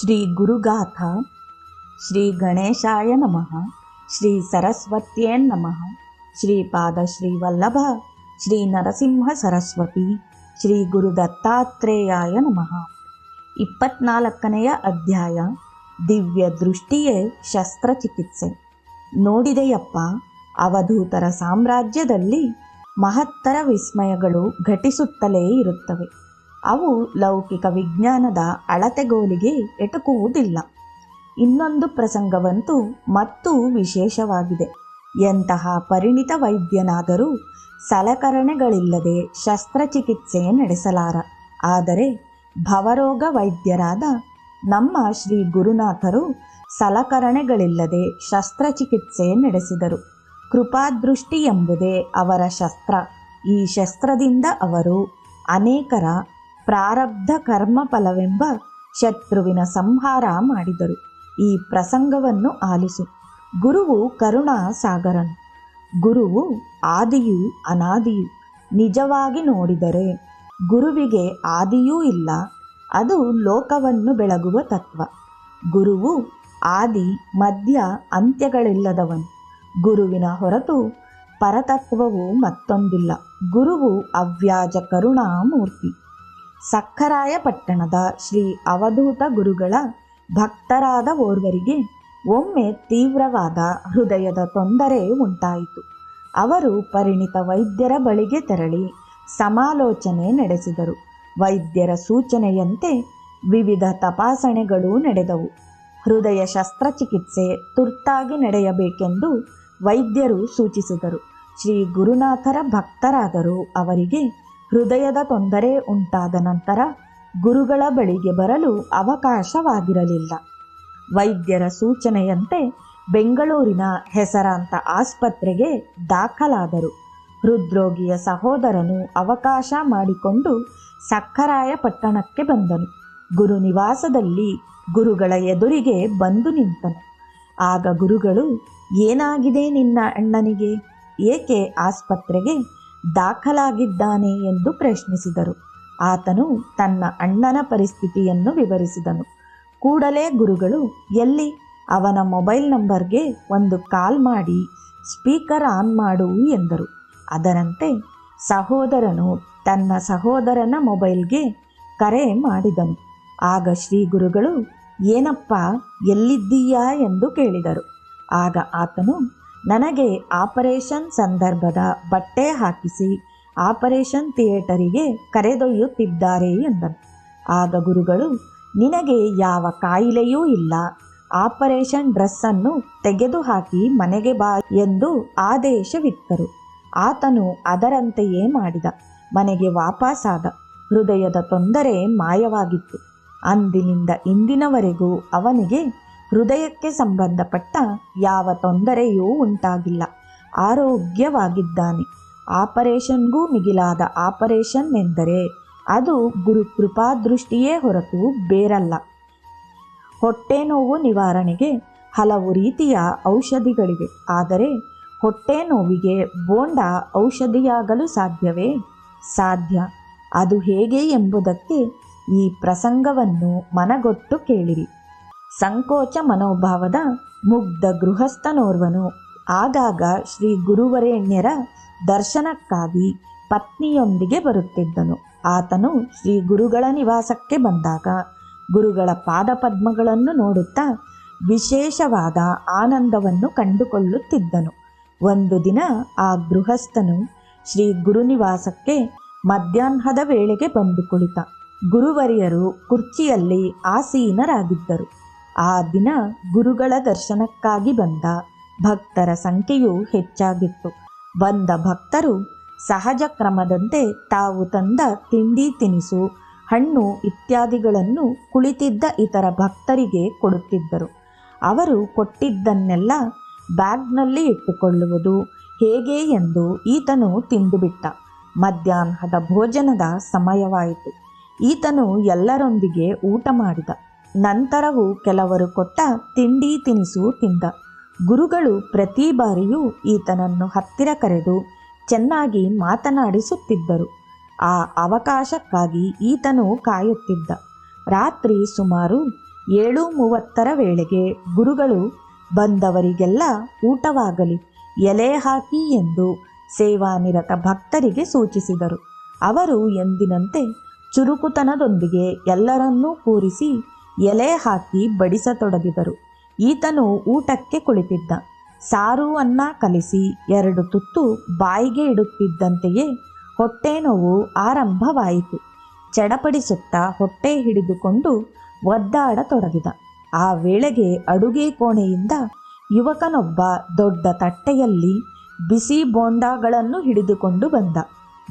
ಶ್ರೀ ಗುರುಗಾಥ, ಶ್ರೀ ಗಣೇಶಾಯ ನಮಃ, ಶ್ರೀ ಸರಸ್ವತ್ಯೇ ನಮಃ ಶ್ರೀಪಾದ ಶ್ರೀ ವಲ್ಲಭ ಶ್ರೀ ನರಸಿಂಹ ಸರಸ್ವತಿ, ಶ್ರೀ ಗುರು ದತ್ತಾತ್ರೇಯಾಯ ನಮಃ. ಇಪ್ಪತ್ನಾಲ್ಕನೆಯ ಅಧ್ಯಾಯ, ದಿವ್ಯ ದೃಷ್ಟಿಯೇ ಶಸ್ತ್ರಚಿಕಿತ್ಸೆ. ನೋಡಿದೆಯಪ್ಪ, ಅವಧೂತರ ಸಾಮ್ರಾಜ್ಯದಲ್ಲಿ ಮಹತ್ತರ ವಿಸ್ಮಯಗಳು ಘಟಿಸುತ್ತಲೇ ಇರುತ್ತವೆ. ಅವು ಲೌಕಿಕ ವಿಜ್ಞಾನದ ಅಳತೆಗೋಲಿಗೆ ಎಟುಕುವುದಿಲ್ಲ. ಇನ್ನೊಂದು ಪ್ರಸಂಗವಂತೂ ಮತ್ತೂ ವಿಶೇಷವಾಗಿದೆ. ಎಂತಹ ಪರಿಣಿತ ವೈದ್ಯನಾದರೂ ಸಲಕರಣೆಗಳಿಲ್ಲದೆ ಶಸ್ತ್ರಚಿಕಿತ್ಸೆ ನಡೆಸಲಾರ. ಆದರೆ ಭವರೋಗ ವೈದ್ಯರಾದ ನಮ್ಮ ಶ್ರೀ ಗುರುನಾಥರು ಸಲಕರಣೆಗಳಿಲ್ಲದೆ ಶಸ್ತ್ರಚಿಕಿತ್ಸೆ ನಡೆಸಿದರು. ಕೃಪಾದೃಷ್ಟಿ ಎಂಬುದೇ ಅವರ ಶಸ್ತ್ರ. ಈ ಶಸ್ತ್ರದಿಂದ ಅವರು ಅನೇಕರ ಪ್ರಾರಬ್ಧ ಕರ್ಮ ಫಲವೆಂಬ ಶತ್ರುವಿನ ಸಂಹಾರ ಮಾಡಿದರು. ಈ ಪ್ರಸಂಗವನ್ನು ಆಲಿಸು. ಗುರುವು ಕರುಣಾ ಸಾಗರನು. ಗುರುವು ಆದಿಯೂ ಅನಾದಿಯು ನಿಜವಾಗಿ ನೋಡಿದರೆ ಗುರುವಿಗೆ ಆದಿಯೂ ಇಲ್ಲ, ಅದು ಲೋಕವನ್ನು ಬೆಳಗುವ ತತ್ವ. ಗುರುವು ಆದಿ ಮಧ್ಯ ಅಂತ್ಯಗಳಿಲ್ಲದವನು. ಗುರುವಿನ ಹೊರತು ಪರತತ್ವವು ಮತ್ತೊಂದಿಲ್ಲ. ಗುರುವು ಅವ್ಯಾಜ ಕರುಣಾಮೂರ್ತಿ. ಸಕ್ಕರಾಯ ಪಟ್ಟಣದ ಶ್ರೀ ಅವಧೂತ ಗುರುಗಳ ಭಕ್ತರಾದ ಓರ್ವರಿಗೆ ಒಮ್ಮೆ ತೀವ್ರವಾದ ಹೃದಯದ ತೊಂದರೆ ಉಂಟಾಯಿತು. ಅವರು ಪರಿಣಿತ ವೈದ್ಯರ ಬಳಿಗೆ ತೆರಳಿ ಸಮಾಲೋಚನೆ ನಡೆಸಿದರು. ವೈದ್ಯರ ಸೂಚನೆಯಂತೆ ವಿವಿಧ ತಪಾಸಣೆಗಳು ನಡೆದವು. ಹೃದಯ ಶಸ್ತ್ರಚಿಕಿತ್ಸೆ ತುರ್ತಾಗಿ ನಡೆಯಬೇಕೆಂದು ವೈದ್ಯರು ಸೂಚಿಸಿದರು. ಶ್ರೀ ಗುರುನಾಥರ ಭಕ್ತರಾದರೂ ಅವರಿಗೆ ಹೃದಯದ ತೊಂದರೆ ಉಂಟಾದ ನಂತರ ಗುರುಗಳ ಬಳಿಗೆ ಬರಲು ಅವಕಾಶವಾಗಿರಲಿಲ್ಲ. ವೈದ್ಯರ ಸೂಚನೆಯಂತೆ ಬೆಂಗಳೂರಿನ ಹೆಸರಾಂತ ಆಸ್ಪತ್ರೆಗೆ ದಾಖಲಾದರು. ಹೃದ್ರೋಗಿಯ ಸಹೋದರನು ಅವಕಾಶ ಮಾಡಿಕೊಂಡು ಸಕ್ಕರಾಯ ಪಟ್ಟಣಕ್ಕೆ ಬಂದನು. ಗುರು ನಿವಾಸದಲ್ಲಿ ಗುರುಗಳ ಎದುರಿಗೆ ಬಂದು ನಿಂತನು. ಆಗ ಗುರುಗಳು, ಏನಾಗಿದೆ ನಿನ್ನ ಅಣ್ಣನಿಗೆ? ಏಕೆ ಆಸ್ಪತ್ರೆಗೆ ದಾಖಲಾಗಿದ್ದಾನೆ ಎಂದು ಪ್ರಶ್ನಿಸಿದರು. ಆತನು ತನ್ನ ಅಣ್ಣನ ಪರಿಸ್ಥಿತಿಯನ್ನು ವಿವರಿಸಿದನು. ಕೂಡಲೇ ಗುರುಗಳು, ಎಲ್ಲಿ? ಅವನ ಮೊಬೈಲ್ ನಂಬರ್ಗೆ ಒಂದು ಕಾಲ್ ಮಾಡಿ, ಸ್ಪೀಕರ್ ಆನ್ ಮಾಡು ಎಂದರು. ಅದರಂತೆ ಸಹೋದರನು ತನ್ನ ಸಹೋದರನ ಮೊಬೈಲ್ಗೆ ಕರೆ ಮಾಡಿದನು. ಆಗ ಶ್ರೀ ಗುರುಗಳು, ಏನಪ್ಪ, ಎಲ್ಲಿದ್ದೀಯಾ ಎಂದು ಕೇಳಿದರು. ಆಗ ಆತನು ನನಗೆ ಆಪರೇಷನ್ ಸಂದರ್ಭದ ಬಟ್ಟೆ ಹಾಕಿಸಿ ಆಪರೇಷನ್ ಥಿಯೇಟರಿಗೆ ಕರೆದೊಯ್ಯುತ್ತಿದ್ದಾರೆ ಎಂದನು. ಆಗ ಗುರುಗಳು, ನಿನಗೆ ಯಾವ ಕಾಯಿಲೆಯೂ ಇಲ್ಲ. ಆಪರೇಷನ್ ಡ್ರೆಸ್ಸನ್ನು ತೆಗೆದುಹಾಕಿ ಮನೆಗೆ ಬಾ ಎಂದು ಆದೇಶವಿತ್ತರು. ಆತನು ಅದರಂತೆಯೇ ಮಾಡಿದ. ಮನೆಗೆ ವಾಪಸ್ಸಾದ ಹೃದಯದ ತೊಂದರೆ ಮಾಯವಾಗಿತ್ತು. ಅಂದಿನಿಂದ ಇಂದಿನವರೆಗೂ ಅವನಿಗೆ ಹೃದಯಕ್ಕೆ ಸಂಬಂಧಪಟ್ಟ ಯಾವ ತೊಂದರೆಯೂ ಉಂಟಾಗಿಲ್ಲ. ಆರೋಗ್ಯವಾಗಿದ್ದಾನೆ. ಆಪರೇಷನ್ಗೂ ಮಿಗಿಲಾದ ಆಪರೇಷನ್ ಎಂದರೆ ಅದು ಗುರು ಕೃಪಾದೃಷ್ಟಿಯೇ ಹೊರತು ಬೇರಲ್ಲ. ಹೊಟ್ಟೆ ನೋವು ನಿವಾರಣೆಗೆ ಹಲವು ರೀತಿಯ ಔಷಧಿಗಳಿವೆ. ಆದರೆ ಹೊಟ್ಟೆ ನೋವಿಗೆ ಬೋಂಡ ಔಷಧಿಯಾಗಲು ಸಾಧ್ಯವೇ? ಸಾಧ್ಯ. ಅದು ಹೇಗೆ ಎಂಬುದಕ್ಕೆ ಈ ಪ್ರಸಂಗವನ್ನು ಮನಗೊಟ್ಟು ಕೇಳಿರಿ. ಸಂಕೋಚ ಮನೋಭಾವದ ಮುಗ್ಧ ಗೃಹಸ್ಥನೋರ್ವನು. ಆಗಾಗ ಶ್ರೀ ಗುರುವರೇಣ್ಯರ ದರ್ಶನಕ್ಕಾಗಿ ಪತ್ನಿಯೊಂದಿಗೆ ಬರುತ್ತಿದ್ದನು. ಆತನು ಶ್ರೀ ಗುರುಗಳ ನಿವಾಸಕ್ಕೆ ಬಂದಾಗ ಗುರುಗಳ ಪಾದಪದ್ಮಗಳನ್ನು ನೋಡುತ್ತಾ ವಿಶೇಷವಾದ ಆನಂದವನ್ನು ಕಂಡುಕೊಳ್ಳುತ್ತಿದ್ದನು. ಒಂದು ದಿನ ಆ ಗೃಹಸ್ಥನು ಶ್ರೀ ಗುರುನಿವಾಸಕ್ಕೆ ಮಧ್ಯಾಹ್ನದ ವೇಳೆಗೆ ಬಂದು ಕುಳಿತ. ಗುರುವರಿಯರು ಕುರ್ಚಿಯಲ್ಲಿ ಆಸೀನರಾಗಿದ್ದರು. ಆ ದಿನ ಗುರುಗಳ ದರ್ಶನಕ್ಕಾಗಿ ಬಂದ. ಭಕ್ತರ ಸಂಖ್ಯೆಯು ಹೆಚ್ಚಾಗಿತ್ತು. ಬಂದ ಭಕ್ತರು ಸಹಜ ಕ್ರಮದಂತೆ ತಾವು ತಂದ ತಿಂಡಿ ತಿನಿಸು, ಹಣ್ಣು ಇತ್ಯಾದಿಗಳನ್ನು ಕುಳಿತಿದ್ದ ಇತರ ಭಕ್ತರಿಗೆ ಕೊಡುತ್ತಿದ್ದರು. ಅವರು ಕೊಟ್ಟಿದ್ದನ್ನೆಲ್ಲ ಬ್ಯಾಗ್ನಲ್ಲಿ ಇಟ್ಟುಕೊಳ್ಳುವುದು ಹೇಗೆ ಎಂದು ಈತನು ತಿಂದುಬಿಟ್ಟ. ಮಧ್ಯಾಹ್ನದ ಭೋಜನದ ಸಮಯವಾಯಿತು. ಈತನು ಎಲ್ಲರೊಂದಿಗೆ ಊಟ ಮಾಡಿದ. ನಂತರವೂ ಕೆಲವರು ಕೊಟ್ಟ ತಿಂಡಿ ತಿನಿಸು ತಿಂದ. ಗುರುಗಳು ಪ್ರತಿ ಬಾರಿಯೂ ಈತನನ್ನು ಹತ್ತಿರ ಕರೆದು ಚೆನ್ನಾಗಿ ಮಾತನಾಡಿಸುತ್ತಿದ್ದರು. ಆ ಅವಕಾಶಕ್ಕಾಗಿ ಈತನು ಕಾಯುತ್ತಿದ್ದ. ರಾತ್ರಿ ಸುಮಾರು ಏಳು ಮೂವತ್ತರ ವೇಳೆಗೆ ಗುರುಗಳು, ಬಂದವರಿಗೆಲ್ಲ ಊಟವಾಗಲಿ, ಎಲೆ ಹಾಕಿ ಎಂದು ಸೇವಾನಿರತ ಭಕ್ತರಿಗೆ ಸೂಚಿಸಿದರು. ಅವರು ಎಂದಿನಂತೆ ಚುರುಕುತನದೊಂದಿಗೆ ಎಲ್ಲರನ್ನೂ ಕೂರಿಸಿ ಎಲೆ ಹಾಕಿ ಬಡಿಸತೊಡಗಿದರು. ಈತನು ಊಟಕ್ಕೆ ಕುಳಿತಿದ್ದ. ಸಾರು ಅನ್ನ ಕಲಿಸಿ ಎರಡು ತುತ್ತು ಬಾಯಿಗೆ ಇಡುತ್ತಿದ್ದಂತೆಯೇ ಹೊಟ್ಟೆ ನೋವು ಆರಂಭವಾಯಿತು. ಚಡಪಡಿಸುತ್ತಾ ಹೊಟ್ಟೆ ಹಿಡಿದುಕೊಂಡು ಒದ್ದಾಡತೊಡಗಿದ. ಆ ವೇಳೆಗೆ ಅಡುಗೆ ಕೋಣೆಯಿಂದ ಯುವಕನೊಬ್ಬ ದೊಡ್ಡ ತಟ್ಟೆಯಲ್ಲಿ ಬಿಸಿ ಬೋಂಡಾಗಳನ್ನು ಹಿಡಿದುಕೊಂಡು ಬಂದ.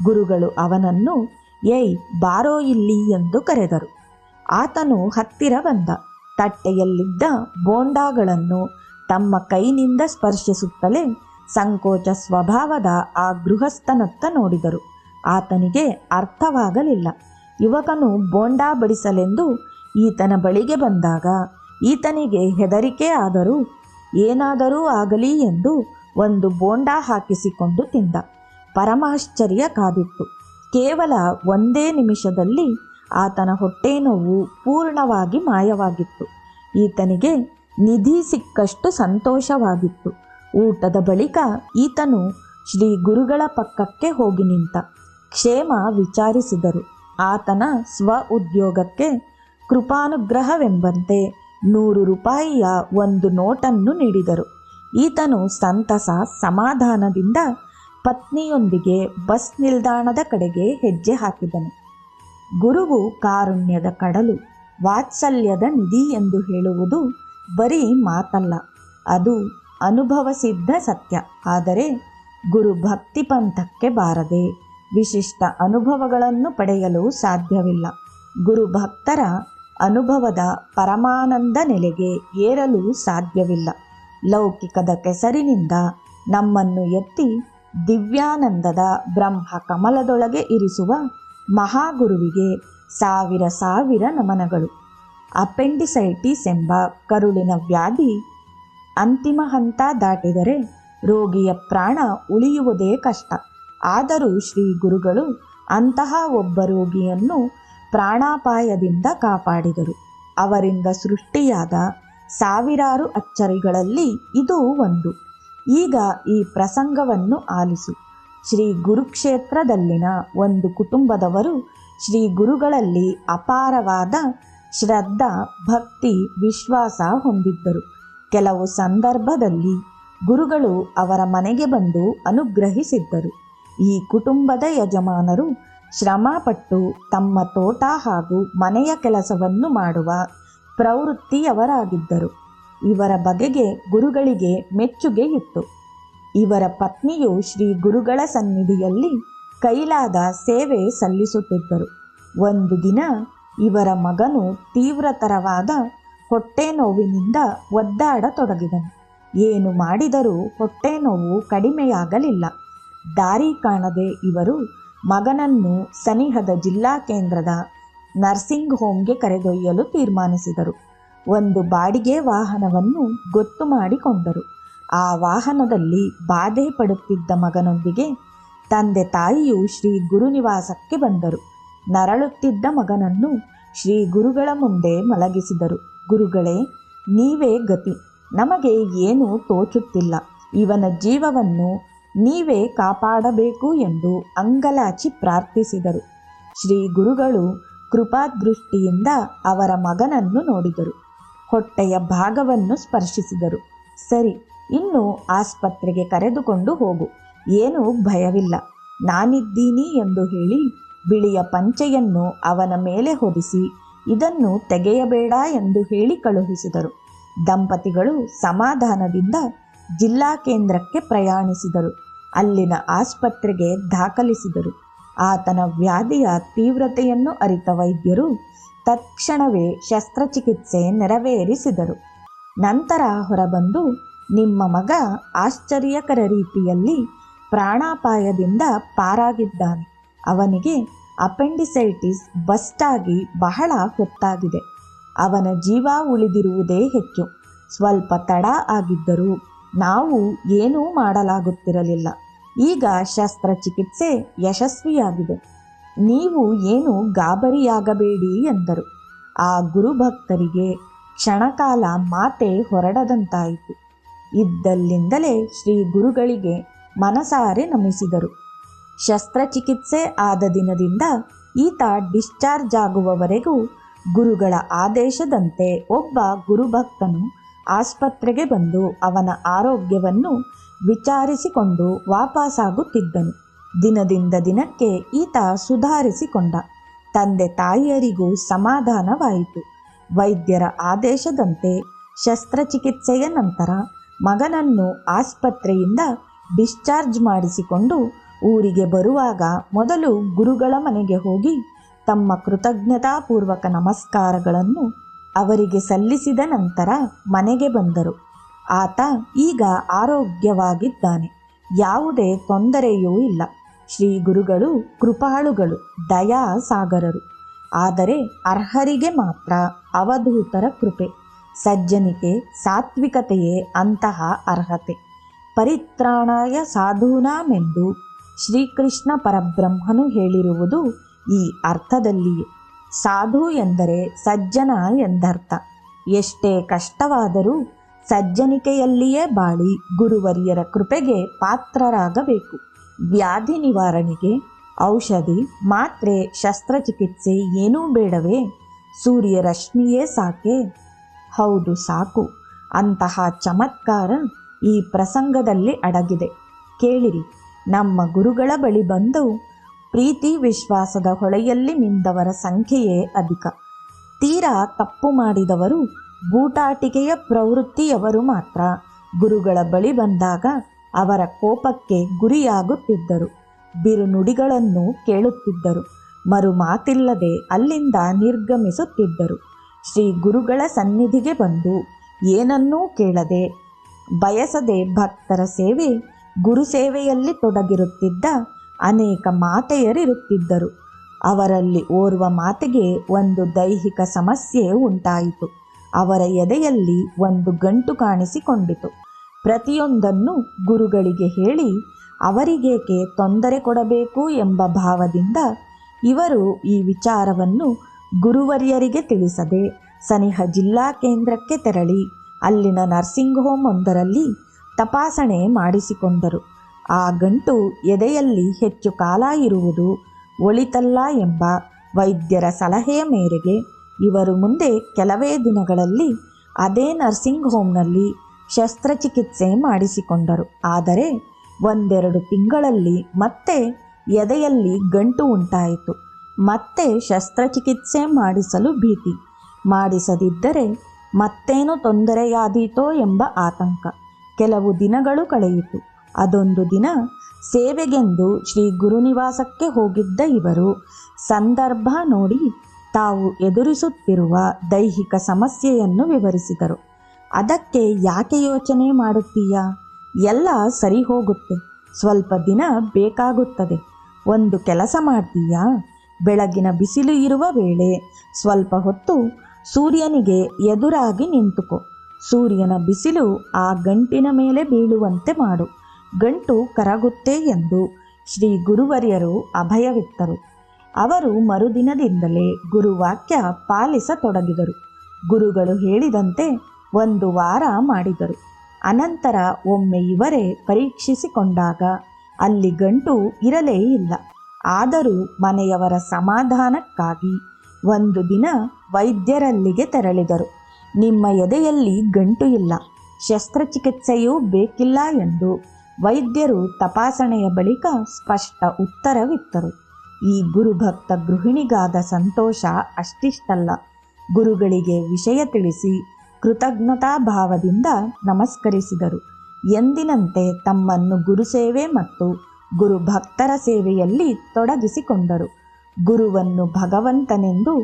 ಗುರುಗಳು ಅವನನ್ನು, ಏಯ್, ಬಾರೋ ಇಲ್ಲಿ ಎಂದು ಕರೆದರು. ಆತನು ಹತ್ತಿರ ಬಂದ. ತಟ್ಟೆಯಲ್ಲಿದ್ದ ಬೋಂಡಾಗಳನ್ನು ತಮ್ಮ ಕೈನಿಂದ ಸ್ಪರ್ಶಿಸುತ್ತಲೇ ಸಂಕೋಚ ಸ್ವಭಾವದ ಆ ಗೃಹಸ್ಥನತ್ತ ನೋಡಿದರು. ಆತನಿಗೆ ಅರ್ಥವಾಗಲಿಲ್ಲ. ಯುವಕನು ಬೋಂಡಾ ಬಡಿಸಲೆಂದು ಈತನ ಬಳಿಗೆ ಬಂದಾಗ ಈತನಿಗೆ ಹೆದರಿಕೆ ಆದರೂ ಏನಾದರೂ ಆಗಲಿ ಎಂದು ಒಂದು ಬೋಂಡಾ ಹಾಕಿಸಿಕೊಂಡು ತಿಂದ. ಪರಮಾಶ್ಚರ್ಯ ಕಾದಿತ್ತು. ಕೇವಲ ಒಂದೇ ನಿಮಿಷದಲ್ಲಿ ಆತನ ಹೊಟ್ಟೆ ನೋವು ಪೂರ್ಣವಾಗಿ ಮಾಯವಾಗಿತ್ತು. ಈತನಿಗೆ ನಿಧಿ ಸಿಕ್ಕಷ್ಟು ಸಂತೋಷವಾಗಿತ್ತು. ಊಟದ ಬಳಿಕ ಈತನು ಶ್ರೀ ಗುರುಗಳ ಪಕ್ಕಕ್ಕೆ ಹೋಗಿ ನಿಂತ ಕ್ಷೇಮ ವಿಚಾರಿಸಿದರು. ಆತನ ಸ್ವ ಉದ್ಯೋಗಕ್ಕೆ ಕೃಪಾನುಗ್ರಹವೆಂಬಂತೆ ನೂರು ರೂಪಾಯಿಯ ಒಂದು ನೋಟನ್ನು ನೀಡಿದರು. ಈತನು ಸಂತಸ ಸಮಾಧಾನದಿಂದ ಪತ್ನಿಯೊಂದಿಗೆ ಬಸ್ ನಿಲ್ದಾಣದ ಕಡೆಗೆ ಹೆಜ್ಜೆ ಹಾಕಿದನು. ಗುರುವು ಕಾರುಣ್ಯದ ಕಡಲು, ವಾತ್ಸಲ್ಯದ ನಿಧಿ ಎಂದು ಹೇಳುವುದು ಬರೀ ಮಾತಲ್ಲ, ಅದು ಅನುಭವಸಿದ್ಧ ಸತ್ಯ. ಆದರೆ ಗುರು ಭಕ್ತಿ ಪಂಥಕ್ಕೆ ಬಾರದೆ ವಿಶಿಷ್ಟ ಅನುಭವಗಳನ್ನು ಪಡೆಯಲು ಸಾಧ್ಯವಿಲ್ಲ. ಗುರು ಭಕ್ತರ ಅನುಭವದ ಪರಮಾನಂದ ನೆಲೆಗೆ ಏರಲು ಸಾಧ್ಯವಿಲ್ಲ. ಲೌಕಿಕದ ಕೆಸರಿನಿಂದ ನಮ್ಮನ್ನು ಎತ್ತಿ ದಿವ್ಯಾನಂದದ ಬ್ರಹ್ಮ ಕಮಲದೊಳಗೆ ಇರಿಸುವ ಮಹಾಗುರುವಿಗೆ ಸಾವಿರ ಸಾವಿರ ನಮನಗಳು. ಅಪೆಂಡಿಸೈಟಿಸ್ ಎಂಬ ಕರುಳಿನ ವ್ಯಾಧಿ ಅಂತಿಮ ಹಂತ ದಾಟಿದರೆ ರೋಗಿಯ ಪ್ರಾಣ ಉಳಿಯುವುದೇ ಕಷ್ಟ. ಆದರೂ ಶ್ರೀ ಗುರುಗಳು ಅಂತಹ ಒಬ್ಬ ರೋಗಿಯನ್ನು ಪ್ರಾಣಾಪಾಯದಿಂದ ಕಾಪಾಡಿದರು. ಅವರಿಂದ ಸೃಷ್ಟಿಯಾದ ಸಾವಿರಾರು ಅಚ್ಚರಿಗಳಲ್ಲಿ ಇದು ಒಂದು. ಈಗ ಈ ಪ್ರಸಂಗವನ್ನು ಆಲಿಸು. ಶ್ರೀ ಗುರುಕ್ಷೇತ್ರದಲ್ಲಿನ ಒಂದು ಕುಟುಂಬದವರು ಶ್ರೀ ಗುರುಗಳಲ್ಲಿ ಅಪಾರವಾದ ಶ್ರದ್ಧಾ, ಭಕ್ತಿ, ವಿಶ್ವಾಸ ಹೊಂದಿದ್ದರು. ಕೆಲವು ಸಂದರ್ಭದಲ್ಲಿ ಗುರುಗಳು ಅವರ ಮನೆಗೆ ಬಂದು ಅನುಗ್ರಹಿಸಿದ್ದರು. ಈ ಕುಟುಂಬದ ಯಜಮಾನರು ಶ್ರಮಪಟ್ಟು ತಮ್ಮ ತೋಟ ಹಾಗೂ ಮನೆಯ ಕೆಲಸವನ್ನು ಮಾಡುವ ಪ್ರವೃತ್ತಿಯವರಾಗಿದ್ದರು. ಇವರ ಬಗೆಗೆ ಗುರುಗಳಿಗೆ ಮೆಚ್ಚುಗೆ ಇತ್ತು. ಇವರ ಪತ್ನಿಯು ಶ್ರೀ ಗುರುಗಳ ಸನ್ನಿಧಿಯಲ್ಲಿ ಕೈಲಾದ ಸೇವೆ ಸಲ್ಲಿಸುತ್ತಿದ್ದರು. ಒಂದು ದಿನ ಇವರ ಮಗನು ತೀವ್ರತರವಾದ ಹೊಟ್ಟೆ ನೋವಿನಿಂದ ಒದ್ದಾಡತೊಡಗಿದನು. ಏನು ಮಾಡಿದರೂ ಹೊಟ್ಟೆ ನೋವು ಕಡಿಮೆಯಾಗಲಿಲ್ಲ. ದಾರಿ ಕಾಣದೆ ಇವರು ಮಗನನ್ನು ಸನಿಹದ ಜಿಲ್ಲಾ ಕೇಂದ್ರದ ನರ್ಸಿಂಗ್ ಹೋಮ್ಗೆ ಕರೆದೊಯ್ಯಲು ತೀರ್ಮಾನಿಸಿದರು. ಒಂದು ಬಾಡಿಗೆ ವಾಹನವನ್ನು ಗೊತ್ತು ಮಾಡಿಕೊಂಡರು. ಆ ವಾಹನದಲ್ಲಿ ಬಾಧೆ ಪಡುತ್ತಿದ್ದ ಮಗನೊಂದಿಗೆ ತಂದೆ ತಾಯಿಯು ಶ್ರೀ ಗುರುನಿವಾಸಕ್ಕೆ ಬಂದರು. ನರಳುತ್ತಿದ್ದ ಮಗನನ್ನು ಶ್ರೀ ಗುರುಗಳ ಮುಂದೆ ಮಲಗಿಸಿದರು. ಗುರುಗಳೇ, ನೀವೇ ಗತಿ. ನಮಗೆ ಏನೂ ತೋಚುತ್ತಿಲ್ಲ. ಇವನ ಜೀವವನ್ನು ನೀವೇ ಕಾಪಾಡಬೇಕು ಎಂದು ಅಂಗಲಾಚಿ ಪ್ರಾರ್ಥಿಸಿದರು. ಶ್ರೀ ಗುರುಗಳು ಕೃಪಾದೃಷ್ಟಿಯಿಂದ ಅವರ ಮಗನನ್ನು ನೋಡಿದರು. ಹೊಟ್ಟೆಯ ಭಾಗವನ್ನು ಸ್ಪರ್ಶಿಸಿದರು. ಸರಿ ಇನ್ನು ಆಸ್ಪತ್ರೆಗೆ ಕರೆದುಕೊಂಡು ಹೋಗು. ಏನೂ ಭಯವಿಲ್ಲ. ನಾನಿದ್ದೀನಿ ಎಂದು ಹೇಳಿ ಬಿಳಿಯ ಪಂಚೆಯನ್ನು ಅವನ ಮೇಲೆ ಹೊದಿಸಿ, ಇದನ್ನು ತೆಗೆಯಬೇಡ ಎಂದು ಹೇಳಿ ಕಳುಹಿಸಿದರು. ದಂಪತಿಗಳು ಸಮಾಧಾನದಿಂದ ಜಿಲ್ಲಾ ಕೇಂದ್ರಕ್ಕೆ ಪ್ರಯಾಣಿಸಿದರು. ಅಲ್ಲಿನ ಆಸ್ಪತ್ರೆಗೆ ದಾಖಲಿಸಿದರು. ಆತನ ವ್ಯಾಧಿಯ ತೀವ್ರತೆಯನ್ನು ಅರಿತ ವೈದ್ಯರು ತತ್ಕ್ಷಣವೇ ಶಸ್ತ್ರಚಿಕಿತ್ಸೆ ನೆರವೇರಿಸಿದರು. ನಂತರ ಹೊರಬಂದು ನಿಮ್ಮ ಮಗ ಆಶ್ಚರ್ಯಕರ ರೀತಿಯಲ್ಲಿ ಪ್ರಾಣಾಪಾಯದಿಂದ ಪಾರಾಗಿದ್ದಾನೆ. ಅವನಿಗೆ ಅಪೆಂಡಿಸೈಟಿಸ್ ಬಸ್ಟಾಗಿ ಬಹಳ ಹೊತ್ತಾಗಿದೆ. ಅವನ ಜೀವ ಉಳಿದಿರುವುದೇ ಹೆಚ್ಚು. ಸ್ವಲ್ಪ ತಡ ಆಗಿದ್ದರೂ ನಾವು ಏನೂ ಮಾಡಲಾಗುತ್ತಿರಲಿಲ್ಲ. ಈಗ ಶಸ್ತ್ರಚಿಕಿತ್ಸೆ ಯಶಸ್ವಿಯಾಗಿದೆ. ನೀವು ಏನು ಗಾಬರಿಯಾಗಬೇಡಿ ಎಂದರು. ಆ ಗುರುಭಕ್ತರಿಗೆ ಕ್ಷಣಕಾಲ ಮಾತೆ ಹೊರಡದಂತಾಯಿತು. ಇದ್ದಲ್ಲಿಂದಲೇ ಶ್ರೀ ಗುರುಗಳಿಗೆ ಮನಸಾರೆ ನಮಿಸಿದರು. ಶಸ್ತ್ರಚಿಕಿತ್ಸೆ ಆದ ದಿನದಿಂದ ಈತ ಡಿಸ್ಚಾರ್ಜ್ ಆಗುವವರೆಗೂ ಗುರುಗಳ ಆದೇಶದಂತೆ ಒಬ್ಬ ಗುರುಭಕ್ತನು ಆಸ್ಪತ್ರೆಗೆ ಬಂದು ಅವನ ಆರೋಗ್ಯವನ್ನು ವಿಚಾರಿಸಿಕೊಂಡು ವಾಪಸಾಗುತ್ತಿದ್ದನು. ದಿನದಿಂದ ದಿನಕ್ಕೆ ಈತ ಸುಧಾರಿಸಿಕೊಂಡ. ತಂದೆ ತಾಯಿಯರಿಗೂ ಸಮಾಧಾನವಾಯಿತು. ವೈದ್ಯರ ಆದೇಶದಂತೆ ಶಸ್ತ್ರಚಿಕಿತ್ಸೆಯ ನಂತರ ಮಗನನ್ನು ಆಸ್ಪತ್ರೆಯಿಂದ ಡಿಸ್ಚಾರ್ಜ್ ಮಾಡಿಸಿಕೊಂಡು ಊರಿಗೆ ಬರುವಾಗ ಮೊದಲು ಗುರುಗಳ ಮನೆಗೆ ಹೋಗಿ ತಮ್ಮ ಕೃತಜ್ಞತಾಪೂರ್ವಕ ನಮಸ್ಕಾರಗಳನ್ನು ಅವರಿಗೆ ಸಲ್ಲಿಸಿದ ನಂತರ ಮನೆಗೆ ಬಂದರು. ಆತ ಈಗ ಆರೋಗ್ಯವಾಗಿದ್ದಾನೆ. ಯಾವುದೇ ತೊಂದರೆಯೂ ಇಲ್ಲ. ಶ್ರೀ ಗುರುಗಳು, ಕೃಪಾಳುಗಳು ದಯಾ ಸಾಗರರು ಆದರೆ ಅರ್ಹರಿಗೆ ಮಾತ್ರ ಅವಧೂತರ ಕೃಪೆ. ಸಜ್ಜನಿಕೆ ಸಾತ್ವಿಕತೆಯೇ ಅಂತಹ ಅರ್ಹತೆ. ಪರಿತ್ರಾಣಾಯ ಸಾಧೂನಾಮೆಂದು ಶ್ರೀಕೃಷ್ಣ ಪರಬ್ರಹ್ಮನು ಹೇಳಿರುವುದು ಈ ಅರ್ಥದಲ್ಲಿಯೇ. ಸಾಧು ಎಂದರೆ ಸಜ್ಜನ ಎಂದರ್ಥ. ಎಷ್ಟೇ ಕಷ್ಟವಾದರೂ ಸಜ್ಜನಿಕೆಯಲ್ಲಿಯೇ ಬಾಳಿ ಗುರುವರಿಯರ ಕೃಪೆಗೆ ಪಾತ್ರರಾಗಬೇಕು. ವ್ಯಾಧಿ ನಿವಾರಣೆಗೆ ಔಷಧಿ, ಮಾತ್ರೆ, ಶಸ್ತ್ರಚಿಕಿತ್ಸೆ ಏನೂ ಬೇಡವೇ. ಸೂರ್ಯರಶ್ಮಿಯೇ ಸಾಕೆ. ಹೌದು ಸಾಕು. ಅಂತಹ ಚಮತ್ಕಾರ ಈ ಪ್ರಸಂಗದಲ್ಲಿ ಅಡಗಿದೆ. ಕೇಳಿರಿ, ನಮ್ಮ ಗುರುಗಳ ಬಳಿ ಬಂದು ಪ್ರೀತಿ ವಿಶ್ವಾಸದ ಹೊಳೆಯಲ್ಲಿ ಮಿಂದವರ ಸಂಖ್ಯೆಯೇ ಅಧಿಕ. ತೀರಾ ತಪ್ಪು ಮಾಡಿದವರು ಬೂಟಾಟಿಕೆಯ ಪ್ರವೃತ್ತಿಯವರು ಮಾತ್ರ. ಗುರುಗಳ ಬಳಿ ಬಂದಾಗ ಅವರ ಕೋಪಕ್ಕೆ ಗುರಿಯಾಗುತ್ತಿದ್ದರು. ಬಿರುನುಡಿಗಳನ್ನು ಕೇಳುತ್ತಿದ್ದರು. ಮರು ಮಾತಿಲ್ಲದೆ ಅಲ್ಲಿಂದ ನಿರ್ಗಮಿಸುತ್ತಿದ್ದರು. ಶ್ರೀ ಗುರುಗಳ ಸನ್ನಿಧಿಗೆ ಬಂದು ಏನನ್ನೂ ಕೇಳದೆ ಬಯಸದೆ ಭಕ್ತರ ಸೇವೆ, ಗುರು ಸೇವೆಯಲ್ಲಿ ತೊಡಗಿರುತ್ತಿದ್ದ ಅನೇಕ ಮಾತೆಯರಿರುತ್ತಿದ್ದರು. ಅವರಲ್ಲಿ ಓರ್ವ ಮಾತೆಗೆ ಒಂದು ದೈಹಿಕ ಸಮಸ್ಯೆ ಉಂಟಾಯಿತು. ಅವರ ಎದೆಯಲ್ಲಿ ಒಂದು ಗಂಟು ಕಾಣಿಸಿಕೊಂಡಿತು. ಪ್ರತಿಯೊಂದನ್ನು ಗುರುಗಳಿಗೆ ಹೇಳಿ, ಅವರಿಗೇಕೆ ತೊಂದರೆ ಕೊಡಬೇಕು ಎಂಬ ಭಾವದಿಂದ ಇವರು ಈ ವಿಚಾರವನ್ನು ಗುರುವರ್ಯರಿಗೆ ತಿಳಿಸದೆ ಸನಿಹ ಜಿಲ್ಲಾ ಕೇಂದ್ರಕ್ಕೆ ತೆರಳಿ ಅಲ್ಲಿನ ನರ್ಸಿಂಗ್ ಹೋಮ್ ಒಂದರಲ್ಲಿ ತಪಾಸಣೆ ಮಾಡಿಸಿಕೊಂಡರು. ಆ ಗಂಟು ಎದೆಯಲ್ಲಿ ಹೆಚ್ಚು ಕಾಲ ಇರುವುದು ಒಳಿತಲ್ಲ ಎಂಬ ವೈದ್ಯರ ಸಲಹೆಯ ಮೇರೆಗೆ ಇವರು ಮುಂದೆ ಕೆಲವೇ ದಿನಗಳಲ್ಲಿ ಅದೇ ನರ್ಸಿಂಗ್ ಹೋಮ್ನಲ್ಲಿ ಶಸ್ತ್ರಚಿಕಿತ್ಸೆ ಮಾಡಿಸಿಕೊಂಡರು. ಆದರೆ ಒಂದೆರಡು ತಿಂಗಳಲ್ಲಿ ಮತ್ತೆ ಎದೆಯಲ್ಲಿ ಗಂಟು ಉಂಟಾಯಿತು. ಮತ್ತೆ ಶಸ್ತ್ರಚಿಕಿತ್ಸೆ ಮಾಡಿಸಲು ಭೀತಿ. ಮಾಡಿಸದಿದ್ದರೆ ಮತ್ತೇನು ತೊಂದರೆಯಾದೀತೋ ಎಂಬ ಆತಂಕ. ಕೆಲವು ದಿನಗಳು ಕಳೆಯಿತು. ಅದೊಂದು ದಿನ ಸೇವೆಗೆಂದು ಶ್ರೀ ಗುರುನಿವಾಸಕ್ಕೆ ಹೋಗಿದ್ದ ಇವರು ಸಂದರ್ಭ ನೋಡಿ ತಾವು ಎದುರಿಸುತ್ತಿರುವ ದೈಹಿಕ ಸಮಸ್ಯೆಯನ್ನು ವಿವರಿಸಿದರು. ಅದಕ್ಕೆ ಯಾಕೆ ಯೋಚನೆ ಮಾಡುತ್ತೀಯಾ? ಎಲ್ಲ ಸರಿ ಹೋಗುತ್ತೆ. ಸ್ವಲ್ಪ ದಿನ ಬೇಕಾಗುತ್ತದೆ. ಒಂದು ಕೆಲಸ ಮಾಡ್ತೀಯಾ? ಬೆಳಗಿನ ಬಿಸಿಲು ಇರುವ ವೇಳೆ ಸ್ವಲ್ಪ ಹೊತ್ತು ಸೂರ್ಯನಿಗೆ ಎದುರಾಗಿ ನಿಂತುಕೋ. ಸೂರ್ಯನ ಬಿಸಿಲು ಆ ಗಂಟಿನ ಮೇಲೆ ಬೀಳುವಂತೆ ಮಾಡು. ಗಂಟು ಕರಗುತ್ತೆ ಎಂದು ಶ್ರೀ ಗುರುವರ್ಯರು ಅಭಯವಿತ್ತರು. ಅವರು ಮರುದಿನದಿಂದಲೇ ಗುರುವಾಕ್ಯ ಪಾಲಿಸತೊಡಗಿದರು. ಗುರುಗಳು ಹೇಳಿದಂತೆ ಒಂದು ವಾರ ಮಾಡಿದರು. ಅನಂತರ ಒಮ್ಮೆ ಇವರೇ ಪರೀಕ್ಷಿಸಿಕೊಂಡಾಗ ಅಲ್ಲಿ ಗಂಟು ಇರಲೇ ಇಲ್ಲ. ಆದರೂ ಮನೆಯವರ ಸಮಾಧಾನಕ್ಕಾಗಿ ಒಂದು ದಿನ ವೈದ್ಯರಲ್ಲಿಗೆ ತೆರಳಿದರು. ನಿಮ್ಮ ಎದೆಯಲ್ಲಿ ಗಂಟು ಇಲ್ಲ, ಶಸ್ತ್ರಚಿಕಿತ್ಸೆಯೂ ಬೇಕಿಲ್ಲ ಎಂದು ವೈದ್ಯರು ತಪಾಸಣೆಯ ಬಳಿಕ ಸ್ಪಷ್ಟ ಉತ್ತರವಿತ್ತರು. ಈ ಗುರುಭಕ್ತ ಗೃಹಿಣಿಗಾದ ಸಂತೋಷ ಅಷ್ಟಿಷ್ಟಲ್ಲ. ಗುರುಗಳಿಗೆ ವಿಷಯ ತಿಳಿಸಿ ಕೃತಜ್ಞತಾ ಭಾವದಿಂದ ನಮಸ್ಕರಿಸಿದರು. ಎಂದಿನಂತೆ ತಮ್ಮನ್ನು ಗುರುಸೇವೆ ಮತ್ತು ಗುರು ಭಕ್ತರ ಸೇವೆಯಲ್ಲಿ ತೊಡಗಿಸಿಕೊಂಡರು. ಗುರುವನ್ನು ಭಗವಂತನೆಂದು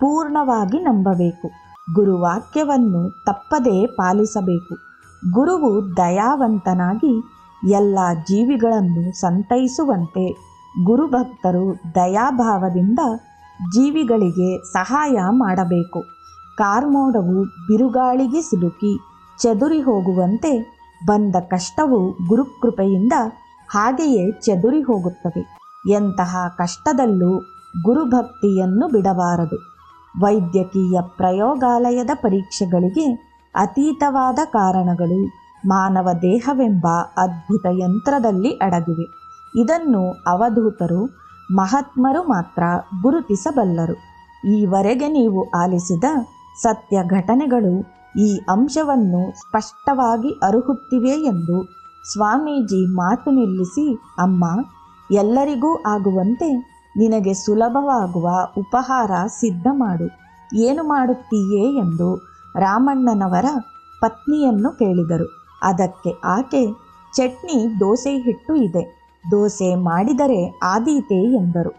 ಪೂರ್ಣವಾಗಿ ನಂಬಬೇಕು. ಗುರುವಾಕ್ಯವನ್ನು ತಪ್ಪದೇ ಪಾಲಿಸಬೇಕು. ಗುರುವು ದಯಾವಂತನಾಗಿ ಎಲ್ಲ ಜೀವಿಗಳನ್ನು ಸಂತೈಸುವಂತೆ ಗುರುಭಕ್ತರು ದಯಾಭಾವದಿಂದ ಜೀವಿಗಳಿಗೆ ಸಹಾಯ ಮಾಡಬೇಕು. ಕಾರ್ಮೋಡವು ಬಿರುಗಾಳಿಗೆ ಸಿಲುಕಿ ಚದುರಿ ಹೋಗುವಂತೆ ಬಂದ ಕಷ್ಟವು ಗುರುಕೃಪೆಯಿಂದ ಹಾಗೆಯೇ ಚದುರಿ ಹೋಗುತ್ತವೆ. ಎಂತಹ ಕಷ್ಟದಲ್ಲೂ ಗುರುಭಕ್ತಿಯನ್ನು ಬಿಡಬಾರದು. ವೈದ್ಯಕೀಯ ಪ್ರಯೋಗಾಲಯದ ಪರೀಕ್ಷೆಗಳಿಗೆ ಅತೀತವಾದ ಕಾರಣಗಳು ಮಾನವ ದೇಹವೆಂಬ ಅದ್ಭುತ ಯಂತ್ರದಲ್ಲಿ ಅಡಗಿವೆ. ಇದನ್ನು ಅವಧೂತರು, ಮಹಾತ್ಮರು ಮಾತ್ರ ಗುರುತಿಸಬಲ್ಲರು. ಈವರೆಗೆ ನೀವು ಆಲಿಸಿದ ಸತ್ಯ ಘಟನೆಗಳು ಈ ಅಂಶವನ್ನು ಸ್ಪಷ್ಟವಾಗಿ ಅರುಹುತ್ತಿವೆ ಎಂದು ಸ್ವಾಮೀಜಿ ಮಾತು ನಿಲ್ಲಿಸಿ, ಅಮ್ಮ, ಎಲ್ಲರಿಗೂ ಆಗುವಂತೆ ನಿನಗೆ ಸುಲಭವಾಗುವ ಉಪಹಾರ ಸಿದ್ಧ ಮಾಡು. ಏನು ಮಾಡುತ್ತೀಯೇ? ಎಂದು ರಾಮಣ್ಣನವರ ಪತ್ನಿಯನ್ನು ಕೇಳಿದರು. ಅದಕ್ಕೆ ಆಕೆ, ಚಟ್ನಿ ದೋಸೆ ಹಿಟ್ಟು ಇದೆ. ದೋಸೆ ಮಾಡಿದರೆ ಆದೀತೆ ಎಂದರು.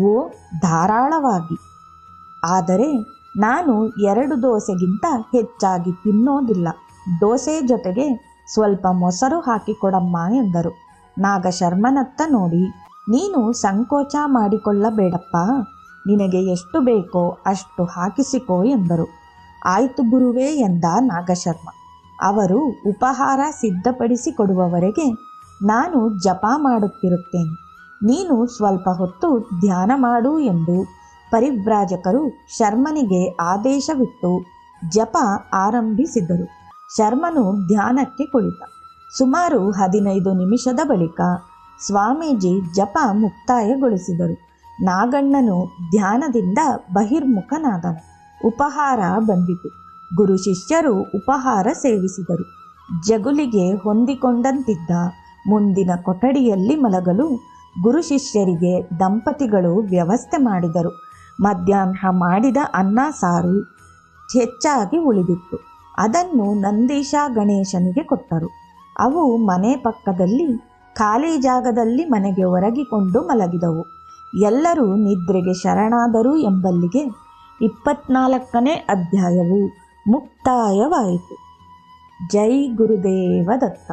ಓ, ಧಾರಾಳವಾಗಿ. ಆದರೆ ನಾನು ಎರಡು ದೋಸೆಗಿಂತ ಹೆಚ್ಚಾಗಿ ತಿನ್ನೋದಿಲ್ಲ. ದೋಸೆ ಜೊತೆಗೆ ಸ್ವಲ್ಪ ಮೊಸರು ಹಾಕಿಕೊಡಮ್ಮ ಎಂದರು. ನಾಗಶರ್ಮನತ್ತ ನೋಡಿ, ನೀನು ಸಂಕೋಚ ಮಾಡಿಕೊಳ್ಳಬೇಡಪ್ಪ. ನಿನಗೆ ಎಷ್ಟು ಬೇಕೋ ಅಷ್ಟು ಹಾಕಿಸಿಕೋ ಎಂದರು. ಆಯ್ತು ಗುರುವೇ ಎಂದ ನಾಗಶರ್ಮ. ಅವರು ಉಪಹಾರ ಸಿದ್ಧಪಡಿಸಿ ಕೊಡುವವರೆಗೆ ನಾನು ಜಪ ಮಾಡುತ್ತಿರುತ್ತೇನೆ. ನೀನು ಸ್ವಲ್ಪ ಹೊತ್ತು ಧ್ಯಾನ ಮಾಡು ಎಂದು ಪರಿವ್ರಾಜಕರು ಶರ್ಮನಿಗೆ ಆದೇಶವಿಟ್ಟು ಜಪ ಆರಂಭಿಸಿದರು. ಶರ್ಮನು ಧ್ಯಾನಕ್ಕೆ ಕುಳಿತ. ಸುಮಾರು ಹದಿನೈದು ನಿಮಿಷದ ಬಳಿಕ ಸ್ವಾಮೀಜಿ ಜಪ ಮುಕ್ತಾಯಗೊಳಿಸಿದರು. ನಾಗಣ್ಣನು ಧ್ಯಾನದಿಂದ ಬಹಿರ್ಮುಖನಾದನು. ಉಪಹಾರ ಬಂದಿತು. ಗುರು ಶಿಷ್ಯರು ಉಪಹಾರ ಸೇವಿಸಿದರು. ಜಗುಲಿಗೆ ಹೊಂದಿಕೊಂಡಂತಿದ್ದ ಮುಂದಿನ ಕೊಠಡಿಯಲ್ಲಿ ಮಲಗಲು ಗುರು ಶಿಷ್ಯರಿಗೆ ದಂಪತಿಗಳು ವ್ಯವಸ್ಥೆ ಮಾಡಿದರು. ಮಧ್ಯಾಹ್ನ ಮಾಡಿದ ಅನ್ನ ಸಾರು ಹೆಚ್ಚಾಗಿ ಉಳಿದಿತ್ತು. ಅದನ್ನು ನಂದೀಶ ಗಣೇಶನಿಗೆ ಕೊಟ್ಟರು. ಅವು ಮನೆ ಪಕ್ಕದಲ್ಲಿ, ಖಾಲಿ ಜಾಗದಲ್ಲಿ ಮನೆಗೆ ಒರಗಿಕೊಂಡು ಮಲಗಿದವು. ಎಲ್ಲರೂ ನಿದ್ರೆಗೆ ಶರಣಾದರು ಎಂಬಲ್ಲಿಗೆ ಇಪ್ಪತ್ನಾಲ್ಕನೇ ಅಧ್ಯಾಯವು ಮುಕ್ತಾಯವಾಯಿತು. ಜೈ ಗುರುದೇವ ದತ್ತ